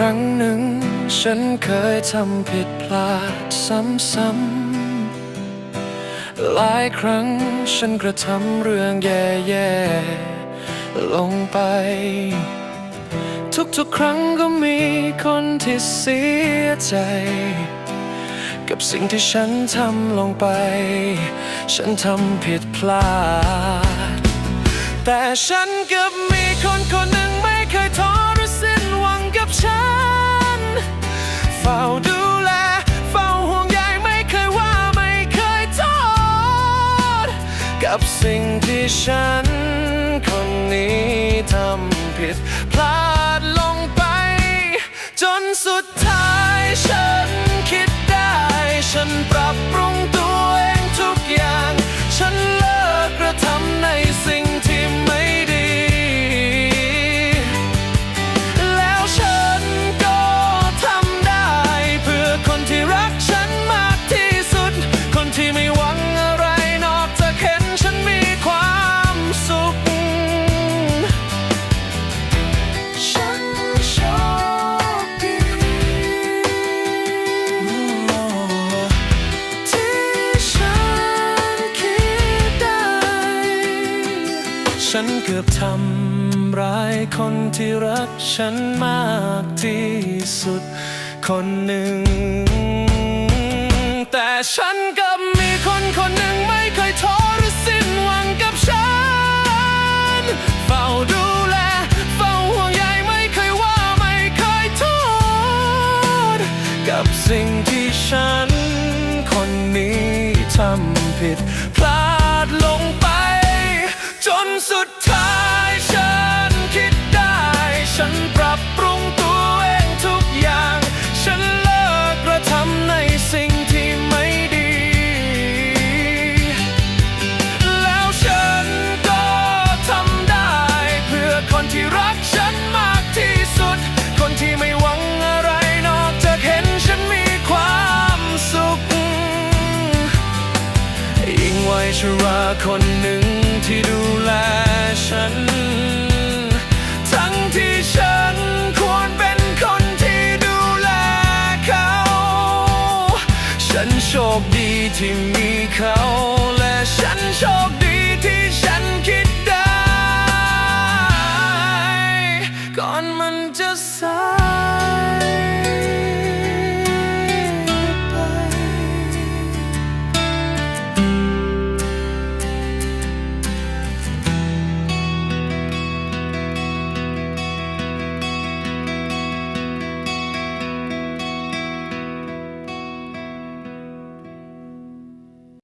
ครั้งหนึ่ง ฉันเคยทำผิดพลาดซ้ำๆ หลายครั้งฉันกระทำเรื่องแย่ๆ ลงไป ทุกๆ ครั้งก็มีคนที่เสียใจ กับสิ่งที่ฉันทำลงไป ฉันทำผิดพลาด แต่ฉันกับ ฝ้าดูแล เฝ้าห่วงใยไม่เคยว่าไม่เคยโทษกับสิ่งที่ฉัน คนนี้ทำผิดพลาดลงไป จนสุดท้ายฉันคิดได้ฉันปรับ ฉันเกือบทำร้ายคนที่รักฉันมากที่สุดคนหนึ่ง แต่ฉันกับมีคนคนหนึ่งไม่เคยท้อหรือสิ้นหวังกับฉัน เฝ้าดูแล เฝ้าห่วงใยไม่เคยว่าไม่เคยโทษกับสิ่งที่ฉัน คนนี้ทำผิด พลาดลงไป จนสุดท้ายฉันคิดได้ ฉันปรับปรุงตัวเองทุกอย่าง ฉันเลิกกระทำในสิ่งที่ไม่ดี แล้วฉันก็ทำได้ เพื่อคนที่รักฉันมากที่สุด คนที่ไม่หวังอะไรนอกจากเห็นฉันมีความสุขยิ่งวัยชราคนหนึ่ง ที่ดูแลฉัน ทั้งที่ฉันควรเป็นคนที่ดูแลเขา ฉันโชคดีที่มีเขา และฉันโชคดีที่ฉันคิดได้ ก่อนมันจะ